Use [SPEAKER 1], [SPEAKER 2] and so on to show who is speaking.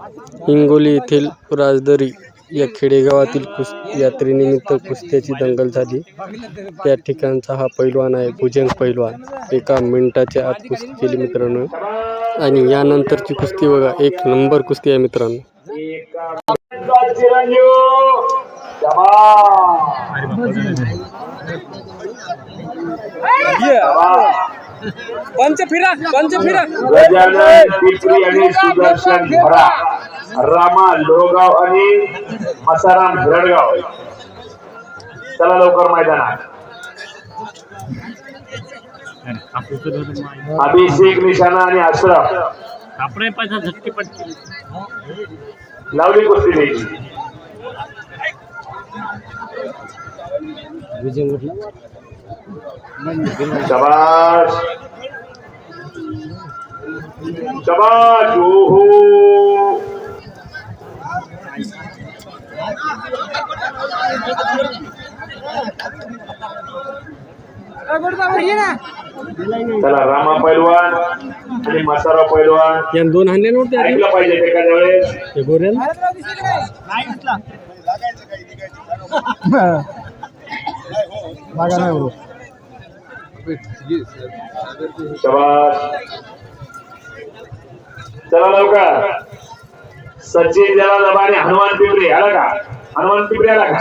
[SPEAKER 1] हिंगोली येथील राजदरी या खेडेगावातील कुस यात्रेनिमित्त कुस्त्याची दंगल झाली. त्या ठिकाणचा हा पैलवान आहे भुजंग पैलवान. एका मिनिटाच्या आत कुस्ती केली मित्रांनो. आणि यानंतरची कुस्ती बघा एक नंबर कुस्ती आहे मित्रांनो.
[SPEAKER 2] Yeah.
[SPEAKER 3] पंच फिरा पंच फिरा.
[SPEAKER 2] गजानन पिपरी आणि सुदर्शन भरा. रामा लोगाव आणि मसाराम हिरडगाव चला लवकर मैदानात. अभिषेक निशाणा आणि अश्रफ
[SPEAKER 3] आपले पैसा झटके पडते
[SPEAKER 2] लावली कुस्ती द्यायची शबाश शबाश ओहो चला रामा पैलवान आणि मसारा पैलवान
[SPEAKER 1] या दोन हाणले नव्हते
[SPEAKER 2] ऐकलं पाहिजे एखाद्या वेळेस
[SPEAKER 1] ते गोऱ्यान
[SPEAKER 2] शबाश. चला लवकर. सचिन जला आणि हनुमान पिंपरी आला का? हनुमान पिंपरी आला का?